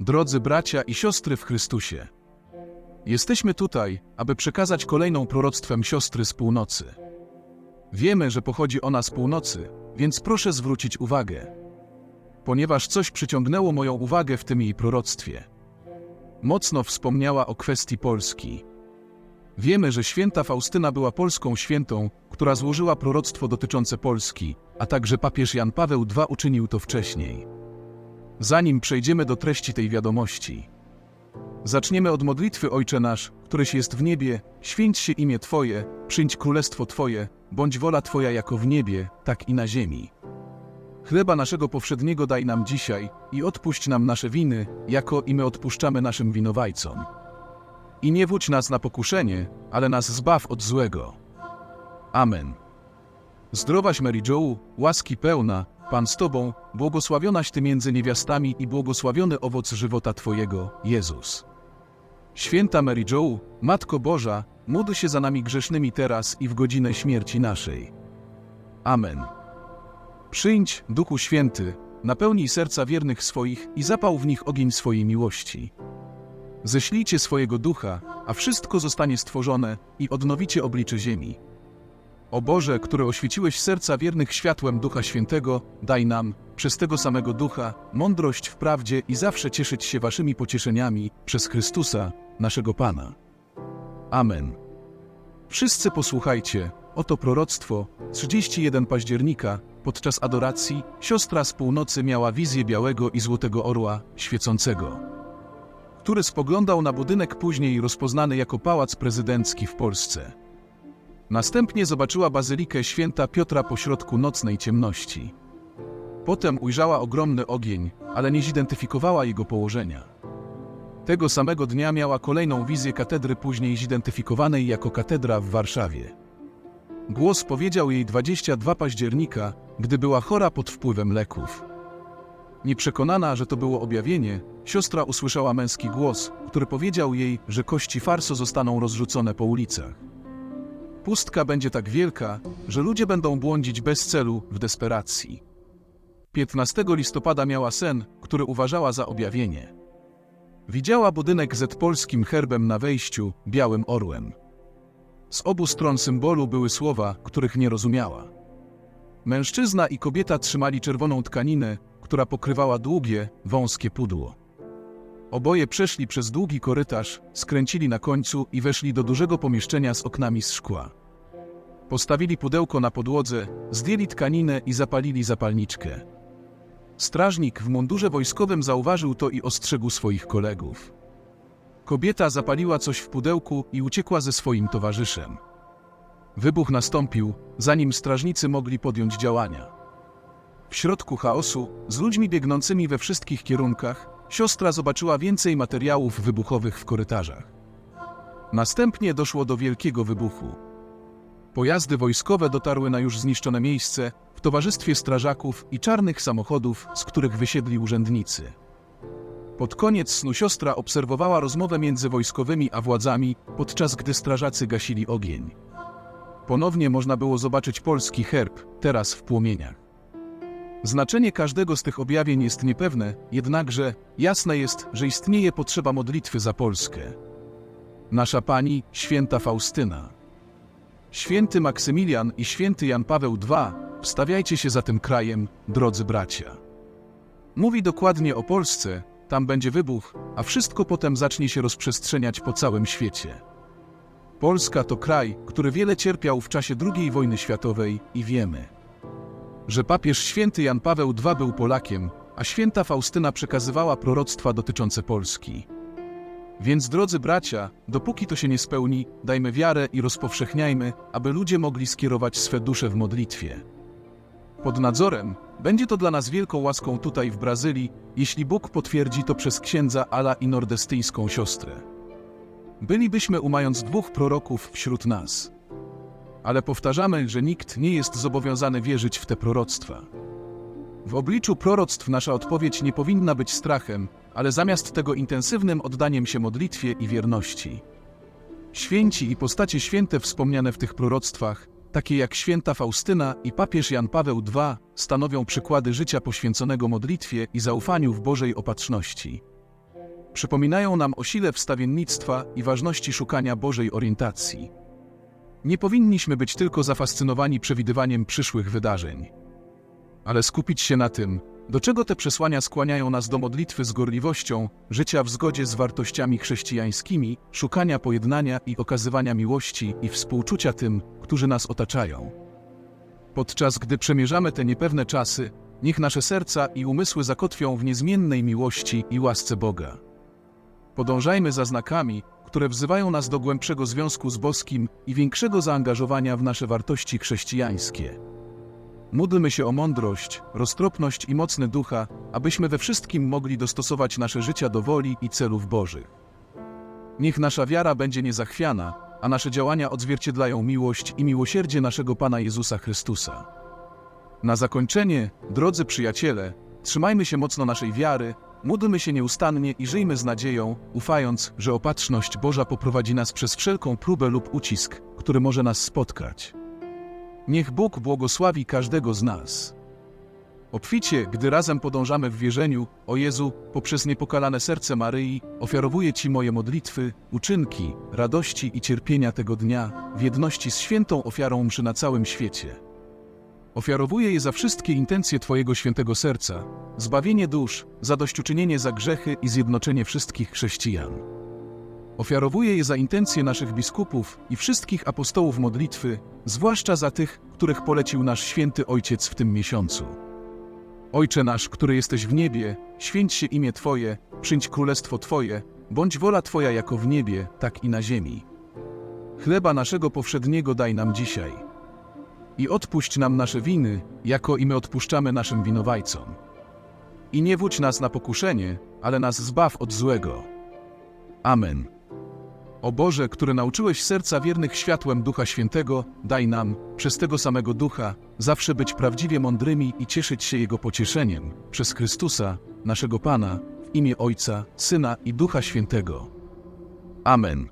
drodzy bracia i siostry w Chrystusie. Jesteśmy tutaj, aby przekazać kolejną proroctwem siostry z północy. Wiemy, że pochodzi ona z północy, więc proszę zwrócić uwagę. Ponieważ coś przyciągnęło moją uwagę w tym jej proroctwie. Mocno wspomniała o kwestii Polski. Wiemy, że święta Faustyna była polską świętą, która złożyła proroctwo dotyczące Polski, a także papież Jan Paweł II uczynił to wcześniej. Zanim przejdziemy do treści tej wiadomości, zaczniemy od modlitwy Ojcze nasz, któryś jest w niebie, święć się imię Twoje, przyjdź królestwo Twoje, bądź wola Twoja jako w niebie, tak i na ziemi. Chleba naszego powszedniego daj nam dzisiaj i odpuść nam nasze winy, jako i my odpuszczamy naszym winowajcom. I nie wódź nas na pokuszenie, ale nas zbaw od złego. Amen. Zdrowaś Mary Jo, łaski pełna, Pan z Tobą, błogosławionaś Ty między niewiastami i błogosławiony owoc żywota Twojego, Jezus. Święta Mary Jo, Matko Boża, módl się za nami grzesznymi teraz i w godzinę śmierci naszej. Amen. Przyjdź, Duchu Święty, napełnij serca wiernych swoich i zapał w nich ogień swojej miłości. Ześlijcie swojego ducha, a wszystko zostanie stworzone i odnowicie oblicze ziemi. O Boże, który oświeciłeś serca wiernych światłem Ducha Świętego, daj nam, przez tego samego Ducha, mądrość w prawdzie i zawsze cieszyć się Waszymi pocieszeniami przez Chrystusa, naszego Pana. Amen. Wszyscy posłuchajcie, oto proroctwo, 31 października, podczas adoracji, siostra z północy miała wizję białego i złotego orła, świecącego, który spoglądał na budynek później rozpoznany jako Pałac Prezydencki w Polsce. Następnie zobaczyła bazylikę święta Piotra pośrodku nocnej ciemności. Potem ujrzała ogromny ogień, ale nie zidentyfikowała jego położenia. Tego samego dnia miała kolejną wizję katedry później zidentyfikowanej jako katedra w Warszawie. Głos powiedział jej 22 października, gdy była chora pod wpływem leków. Nieprzekonana, że to było objawienie, siostra usłyszała męski głos, który powiedział jej, że kości farso zostaną rozrzucone po ulicach. Pustka będzie tak wielka, że ludzie będą błądzić bez celu w desperacji. 15 listopada miała sen, który uważała za objawienie. Widziała budynek z polskim herbem na wejściu, białym orłem. Z obu stron symbolu były słowa, których nie rozumiała. Mężczyzna i kobieta trzymali czerwoną tkaninę, która pokrywała długie, wąskie pudło. Oboje przeszli przez długi korytarz, skręcili na końcu i weszli do dużego pomieszczenia z oknami z szkła. Postawili pudełko na podłodze, zdjęli tkaninę i zapalili zapalniczkę. Strażnik w mundurze wojskowym zauważył to i ostrzegł swoich kolegów. Kobieta zapaliła coś w pudełku i uciekła ze swoim towarzyszem. Wybuch nastąpił, zanim strażnicy mogli podjąć działania. W środku chaosu, z ludźmi biegnącymi we wszystkich kierunkach, siostra zobaczyła więcej materiałów wybuchowych w korytarzach. Następnie doszło do wielkiego wybuchu. Pojazdy wojskowe dotarły na już zniszczone miejsce w towarzystwie strażaków i czarnych samochodów, z których wysiedli urzędnicy. Pod koniec snu siostra obserwowała rozmowę między wojskowymi a władzami, podczas gdy strażacy gasili ogień. Ponownie można było zobaczyć polski herb, teraz w płomieniach. Znaczenie każdego z tych objawień jest niepewne, jednakże jasne jest, że istnieje potrzeba modlitwy za Polskę. Nasza Pani, święta Faustyna. Święty Maksymilian i święty Jan Paweł II, wstawiajcie się za tym krajem, drodzy bracia. Mówi dokładnie o Polsce, tam będzie wybuch, a wszystko potem zacznie się rozprzestrzeniać po całym świecie. Polska to kraj, który wiele cierpiał w czasie II wojny światowej i wiemy, że papież święty Jan Paweł II był Polakiem, a święta Faustyna przekazywała proroctwa dotyczące Polski. Więc drodzy bracia, dopóki to się nie spełni, dajmy wiarę i rozpowszechniajmy, aby ludzie mogli skierować swe dusze w modlitwie. Pod nadzorem będzie to dla nas wielką łaską tutaj w Brazylii, jeśli Bóg potwierdzi to przez księdza Ala i nordestyjską siostrę. Bylibyśmy umając dwóch proroków wśród nas. Ale powtarzamy, że nikt nie jest zobowiązany wierzyć w te proroctwa. W obliczu proroctw nasza odpowiedź nie powinna być strachem, ale zamiast tego intensywnym oddaniem się modlitwie i wierności. Święci i postacie święte wspomniane w tych proroctwach, takie jak święta Faustyna i papież Jan Paweł II, stanowią przykłady życia poświęconego modlitwie i zaufaniu w Bożej opatrzności. przypominają nam o sile wstawiennictwa i ważności szukania Bożej orientacji. Nie powinniśmy być tylko zafascynowani przewidywaniem przyszłych wydarzeń, ale skupić się na tym, do czego te przesłania skłaniają nas do modlitwy z gorliwością, życia w zgodzie z wartościami chrześcijańskimi, szukania pojednania i okazywania miłości i współczucia tym, którzy nas otaczają. Podczas gdy przemierzamy te niepewne czasy, niech nasze serca i umysły zakotwią w niezmiennej miłości i łasce Boga. Podążajmy za znakami, które wzywają nas do głębszego związku z boskim i większego zaangażowania w nasze wartości chrześcijańskie. Módlmy się o mądrość, roztropność i mocny ducha, abyśmy we wszystkim mogli dostosować nasze życia do woli i celów Bożych. Niech nasza wiara będzie niezachwiana, a nasze działania odzwierciedlają miłość i miłosierdzie naszego Pana Jezusa Chrystusa. Na zakończenie, drodzy przyjaciele, trzymajmy się mocno naszej wiary, módlmy się nieustannie i żyjmy z nadzieją, ufając, że opatrzność Boża poprowadzi nas przez wszelką próbę lub ucisk, który może nas spotkać. Niech Bóg błogosławi każdego z nas. Obficie, gdy razem podążamy w wierzeniu, o Jezu, poprzez niepokalane serce Maryi, ofiarowuję Ci moje modlitwy, uczynki, radości i cierpienia tego dnia, w jedności z świętą ofiarą mszy na całym świecie. Ofiarowuję je za wszystkie intencje Twojego świętego serca, zbawienie dusz, zadośćuczynienie za grzechy i zjednoczenie wszystkich chrześcijan. Ofiarowuję je za intencje naszych biskupów i wszystkich apostołów modlitwy, zwłaszcza za tych, których polecił nasz święty Ojciec w tym miesiącu. Ojcze nasz, który jesteś w niebie, święć się imię Twoje, przyjdź królestwo Twoje, bądź wola Twoja jako w niebie, tak i na ziemi. Chleba naszego powszedniego daj nam dzisiaj. I odpuść nam nasze winy, jako i my odpuszczamy naszym winowajcom. I nie wódź nas na pokuszenie, ale nas zbaw od złego. Amen. O Boże, który nauczyłeś serca wiernych światłem Ducha Świętego, daj nam, przez tego samego Ducha, zawsze być prawdziwie mądrymi i cieszyć się Jego pocieszeniem, przez Chrystusa, naszego Pana, w imię Ojca, Syna i Ducha Świętego. Amen.